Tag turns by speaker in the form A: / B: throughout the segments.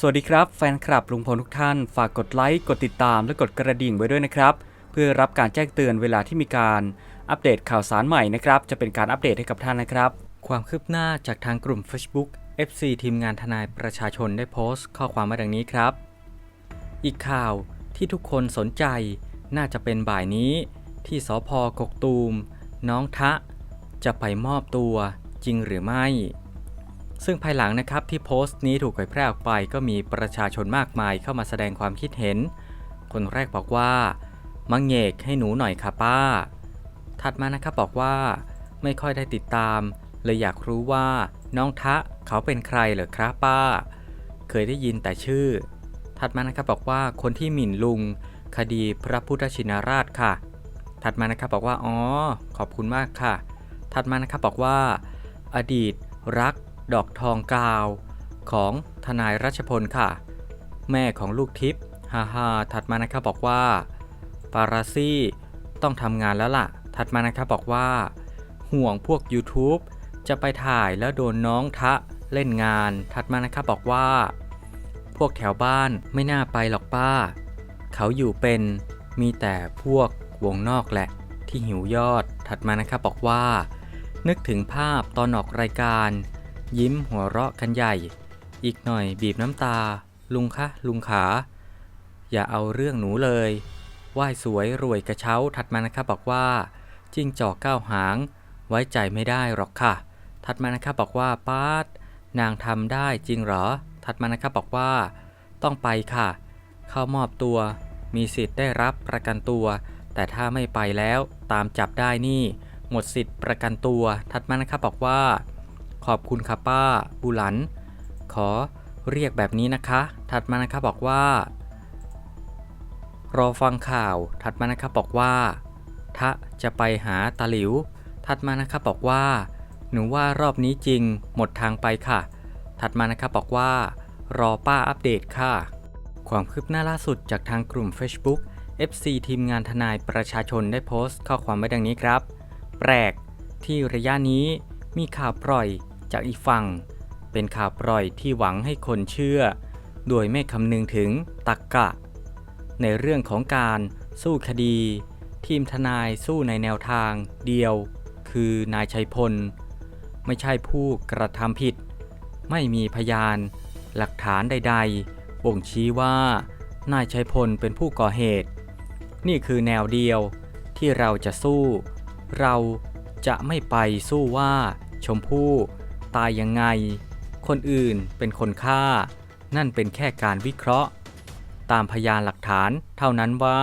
A: สวัสดีครับแฟนคลับลุงพลทุกท่าน ฝากกดไลค์ กดติดตามและกดกระดิ่งไว้ด้วยนะครับ เพื่อรับการแจ้งเตือนเวลาที่มีการอัปเดตข่าวสารใหม่นะครับ จะเป็นการอัปเดตให้กับท่านนะครับ ความคืบหน้าจากทางกลุ่ม Facebook FC ทีมงานทนายประชาชนได้โพสต์ ข้อความมาดังนี้ครับ อีกข่าวที่ทุกคนสนใจน่าจะเป็นบ่ายนี้ ที่สพกกตูม น้องทะ จะไปมอบตัวจริงหรือไม่ ซึ่งภายหลังนะครับที่โพสต์นี้ถูกเผยแพร่ออกไปก็มีประชาชนมากมายเข้ามาแสดงความคิดเห็น คนแรกบอกว่า มังเงกให้หนูหน่อยค่ะป้า ถัดมานะครับบอกว่า ไม่ค่อยได้ติดตาม เลยอยากรู้ว่าน้องทะเขาเป็นใครเหรอครับป้า เคยได้ยินแต่ชื่อ ถัดมานะครับบอกว่าคนที่หมิ่นลุง คดีพระพุทธชินราชค่ะ ถัดมานะครับบอกว่าอ๋อขอบคุณมากค่ะ ถัดมานะครับบอกว่า อดีตรัก ดอกทองกาว ของทนายรัชพลค่ะ แม่ของลูกทิพย์ฮ่าฮ่าถัดมานะครับบอกว่า ปาราซี่ต้องทำงานแล้วล่ะ ถัดมานะครับบอกว่า ห่วงพวก YouTube จะไปถ่ายแล้วโดนน้องทะเล่นงาน ถัดมานะครับบอกว่า พวกแถวบ้านไม่น่าไปหรอกป้า เขาอยู่เป็นมีแต่พวกวงนอกแหละ ที่หิวยอด ถัดมานะครับบอกว่า นึกถึงภาพตอนออกรายการ ยิ้มหัวเราะกันใหญ่ อีกหน่อยบีบน้ำตา ลุงคะลุงขา อย่าเอาเรื่องหนูเลยไหว้สวยรวยกระเช้าถัดมานะครับบอกว่าจิ้งจอกก้าวหาง ไว้ใจไม่ได้หรอกค่ะ ถัดมานะครับบอกว่าป้าดนางทำได้จริงเหรอ ถัดมานะครับบอกว่า ต้องไปค่ะ เข้ามอบตัว มีสิทธิ์ได้รับประกันตัว แต่ถ้าไม่ไปแล้วตามจับได้นี่ หมดสิทธิ์ประกันตัว ถัดมานะครับบอกว่า ขอบคุณค่ะป้า บุหลัน ขอเรียกแบบนี้นะคะ ถัดมานะครับอกว่า รอฟังข่าว ถัดมานะครับอกว่า ทะจะไปหาตาหลิว ถัดมานะครับอกว่า หนูว่ารอบนี้จริง หมดทางไปค่ะ ถัดมานะครับบอกว่า รอป้าอัปเดตค่ะ ความคืบหน้าล่าสุดจากทางกลุ่ม Facebook FC ทีมงานทนายประชาชนได้โพสต์ข้อความไว้ดังนี้ครับ แปลกที่ระยะนี้มีข่าวปล่อย จากอีกฝั่ง เป็นข่าวปล่อยที่หวังให้คนเชื่อ โดยไม่คำนึงถึงตักกะ ในเรื่องของการสู้คดี ทีมทนายสู้ในแนวทางเดียว คือนายชัยพล ไม่ใช่ผู้กระทำผิด ไม่มีพยาน หลักฐานใด ๆ บ่งชี้ว่านายชัยพลเป็นผู้ก่อเหตุ นี่คือแนวเดียวที่เราจะสู้ เราจะไม่ไปสู้ว่าชมพู่ ตายยังไง คนอื่นเป็นคนฆ่า นั่นเป็นแค่การวิเคราะห์ ตามพยานหลักฐานเท่านั้นว่า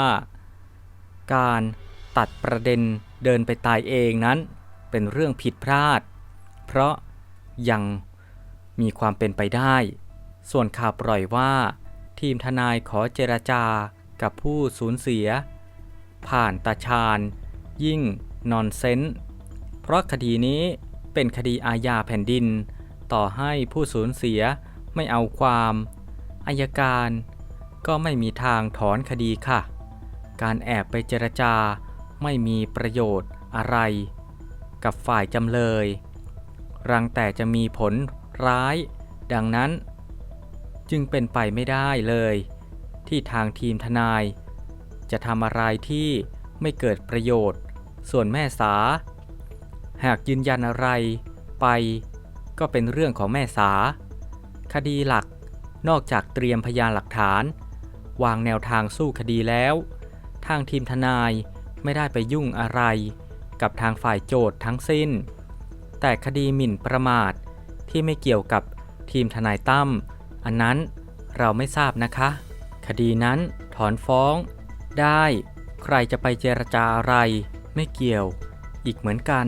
A: การตัดประเด็นเดินไปตายเองนั้น เป็นเรื่องผิดพลาด เพราะยังมีความเป็นไปได้ ส่วนข่าวปล่อยว่า ทีมทนายขอเจรจากับผู้สูญเสีย ผ่านตาชาญ ยิ่งนอนเซนส์เพราะคดีนี้ เป็นคดีอาญาแผ่นดิน ต่อให้ผู้สูญเสียไม่เอาความอายการ ก็ไม่มีทางถอนคดีค่ะ การแอบไปเจรจาไม่มีประโยชน์อะไร กับฝ่ายจำเลย รังแต่จะมีผลร้าย ดังนั้น จึงเป็นไปไม่ได้เลย ที่ทางทีมทนาย จะทำอะไรที่ไม่เกิดประโยชน์ ส่วนแม่สา หากยืนยันอะไรไป ก็เป็นเรื่องของแม่สา คดีหลักนอกจากเตรียมพยานหลักฐาน วางแนวทางสู้คดีแล้ว ทางทีมทนายไม่ได้ไปยุ่งอะไร กับทางฝ่ายโจทย์ทั้งสิ้น แต่คดีหมิ่นประมาทที่ไม่เกี่ยวกับทีมทนายตั้มอันนั้นเราไม่ทราบนะคะ คดีนั้นถอนฟ้อง ได้ ใครจะไปเจรจาอะไร ไม่เกี่ยว อีกเหมือนกัน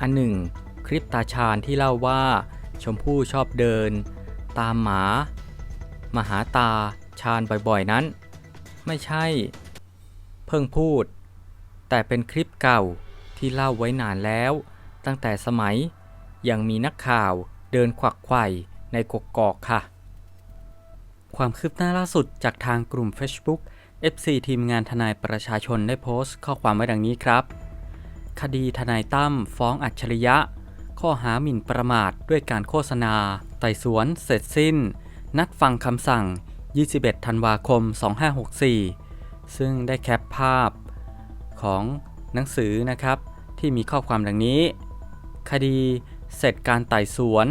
A: อันหนึ่ง คลิปตาชาญที่เล่าว่า ชมพู่ชอบเดิน ตามหมา มาหาตาชาญบ่อยๆนั้น ไม่ใช่ เพิ่งพูด แต่เป็นคลิปเก่าที่เล่าไว้นานแล้ว ตั้งแต่สมัยยังมีนักข่าวเดินขวักไขว่ในกกกอกค่ะ ความคืบหน้าล่าสุดจากทางกลุ่ม Facebook FC ทีมงานทนายประชาชนได้โพสต์ข้อความไว้ดังนี้ครับ คดีทนายตั้มฟ้องอัจฉริยะ ข้อหาหมิ่นประมาทด้วยการโฆษณา ไต่สวนเสร็จสิ้น นัดฟังคำสั่ง 21 ธันวาคม 2564 ซึ่งได้แคปภาพของหนังสือนะครับ ที่มีข้อความดังนี้ คดีเสร็จการไต่สวน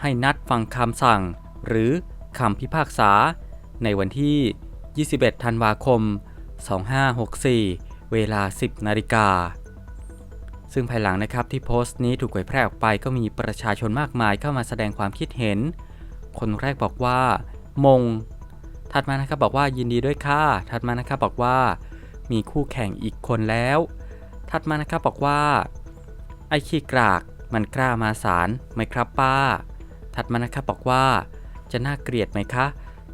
A: ให้นัดฟังคำสั่ง หรือคำพิพากษา ในวันที่ 21 ธันวาคม 2564 เวลา 10 นาฬิกา ซึ่งภายหลังนะครับที่โพสต์นี้ถูกเผยแพร่ออกไปก็มีประชาชนมากมายเข้ามาแสดงความคิดเห็น คนแรกบอกว่า มง ถัดมานะครับบอกว่ายินดีด้วยค่ะ ถัดมานะครับบอกว่า มีคู่แข่งอีกคนแล้ว ถัดมานะครับบอกว่า ไอ้ขี้กรากมันกล้ามาสารไหมครับป้า ถัดมานะครับบอกว่า จะน่าเกลียดไหมคะ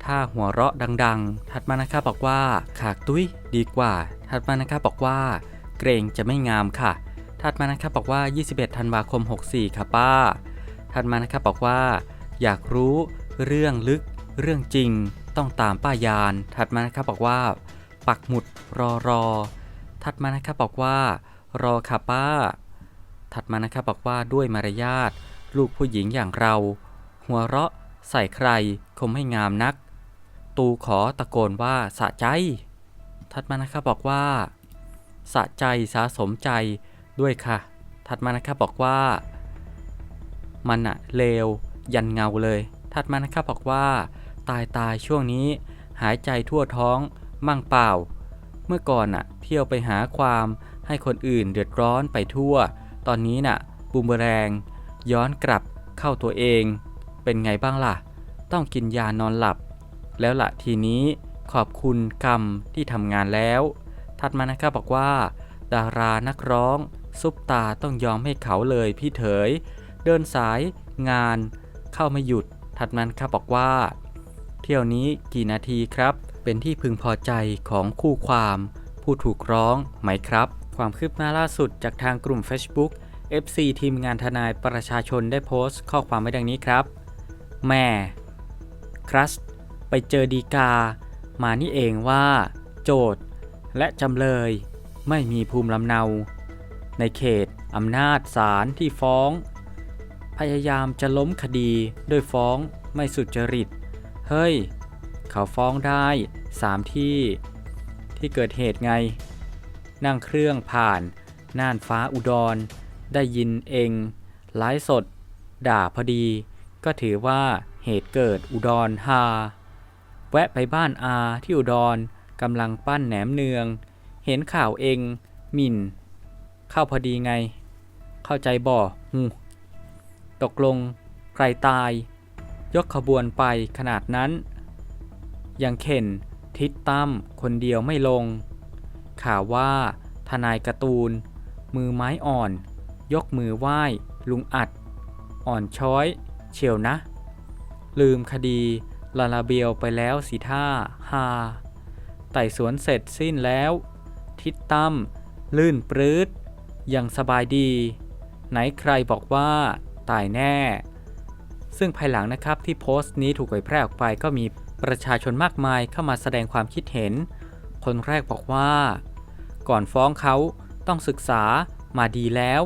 A: ถ้าหัวเราะดัง ๆ ถัดมานะครับบอกว่า ขากตุ้ยดีกว่า ถัดมานะครับบอกว่า เกรงจะไม่งามค่ะ ถัดมานะครับบอกว่า 21 ธันวาคม 64 ค่ะป้า ถัดมานะครับบอกว่า อยากรู้เรื่องลึกเรื่องจริงต้องตามป้ายาน ถัดมานะครับบอกว่า ปักหมุดรอรอ ถัดมานะครับบอกว่า รอค่ะป้า ถัดมานะครับบอกว่าด้วยมารยาทลูกผู้หญิงอย่างเรา หัวเราะใส่ใครคงไม่งามนัก ตูขอตะโกนว่าสะใจ ถัดมานะครับบอกว่า สะใจสะสมใจ ด้วยค่ะ ถัดมานะครับบอกว่า มันอะเลวยันเงาเลย ถัดมานะครับบอกว่า ตายตายช่วงนี้ หายใจทั่วท้องมั่งเปล่า เมื่อก่อนอะเที่ยวไปหาความให้คนอื่นเดือดร้อนไปทั่ว ตอนนี้น่ะบูมเบแรง ย้อนกลับเข้าตัวเอง เป็นไงบ้างล่ะ ต้องกินยานอนหลับ แล้วละทีนี้ขอบคุณกรรมที่ทำงานแล้ว ถัดมานะครับบอกว่า ดารานักร้อง ซุปตาต้องยอมให้เขาเลยพี่เถย เดินสายงาน เข้าไม่หยุด ถัดมาครับบอกว่า เที่ยวนี้กี่นาทีครับ เป็นที่พึงพอใจของคู่ความ ผู้ถูกร้องไหมครับ ความคืบหน้าล่าสุดจากทางกลุ่ม Facebook FC ทีมงานทนายประชาชนได้โพสต์ ข้อความไว้ดังนี้ครับแม่ครัสไปเจอดีกา มานี่เองว่า โจทย์ และจำเลยไม่มีภูมิลำเนา ในเขตอำนาจศาลที่ฟ้อง พยายามจะล้มคดีโดยฟ้องไม่สุจริต เฮ้ย เขาฟ้องได้สามที่ ที่เกิดเหตุไง นั่งเครื่องผ่านน่านฟ้าอุดร ได้ยินเองไลฟ์สด ด่าพอดี ก็ถือว่าเหตุเกิดอุดรฮาแวะไปบ้านอาที่อุดรกำลังปั้นแหนมเนือง เห็นข่าวเองหมิ่น เข้าพอดีไง เข้าใจบ่หูตกลงใครตาย ยกขบวนไปขนาดนั้น ยังเข็นทิศตั้มคนเดียวไม่ลง ข่าวว่าทนายการ์ตูน มือไม้อ่อน ยกมือไหว้ ลุงอัด อ่อนช้อย เชียวนะ ลืมคดีลาลาเบลไปแล้วสิท่าฮาไต่สวนเสร็จสิ้นแล้ว ทิศตั้มลื่นปรื้ด ยังสบายดี ไหนใครบอกว่าตายแน่ ซึ่งภายหลังนะครับที่โพสต์นี้ถูกเผยแพร่ออกไปก็มีประชาชนมากมายเข้ามาแสดงความคิดเห็น คนแรกบอกว่า ก่อนฟ้องเขาต้องศึกษามาดีแล้ว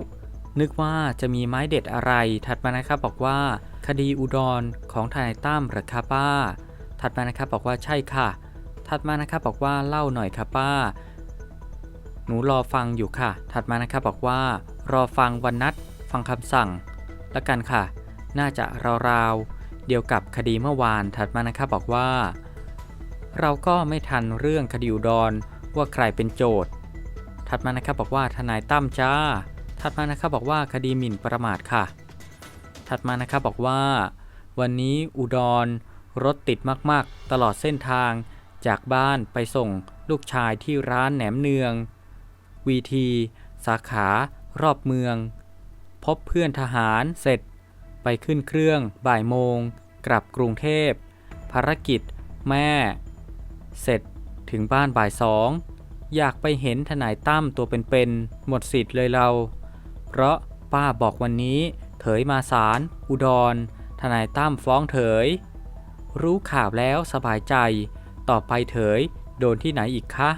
A: นึกว่าจะมีไม้เด็ดอะไร ถัดมานะครับบอกว่า คดีอุดรของทนายตั้มหรือคะป้า ถัดมานะครับบอกว่าใช่ค่ะ ถัดมานะครับบอกว่าเล่าหน่อยค่ะป้า หนูรอฟังอยู่ค่ะ ถัดมานะครับบอกว่า รอฟังวันนัด ฟังคำสั่ง ละกันค่ะ น่าจะราวๆเดียวกับคดีเมื่อวาน ถัดมานะครับบอกว่า เราก็ไม่ทันเรื่องคดีอุดรว่าใครเป็นโจทย์ ถัดมานะครับบอกว่าทนายตั้มจ้า ถัดมานะครับบอกว่าคดีหมิ่นประมาทค่ะ ถัดมานะครับบอกว่า วันนี้อุดรรถติดมากๆ ตลอดเส้นทางจากบ้านไปส่งลูกชายที่ร้านแหนมเนือง วีที สาขารอบเมือง พบเพื่อนทหารเสร็จ ไปขึ้นเครื่องบ่ายโมง กลับกรุงเทพ ภารกิจ แม่ เสร็จถึงบ้านบ่ายสองอยากไปเห็นทนายตั้มตัวเป็นๆหมดสิทธิ์เลยเรา เพราะป้าบอกวันนี้เถยมาศาลอุดร ทนายตั้มฟ้องเถย รู้ข่าวแล้วสบายใจ ต่อไปเถย โดนที่ไหนอีกคะ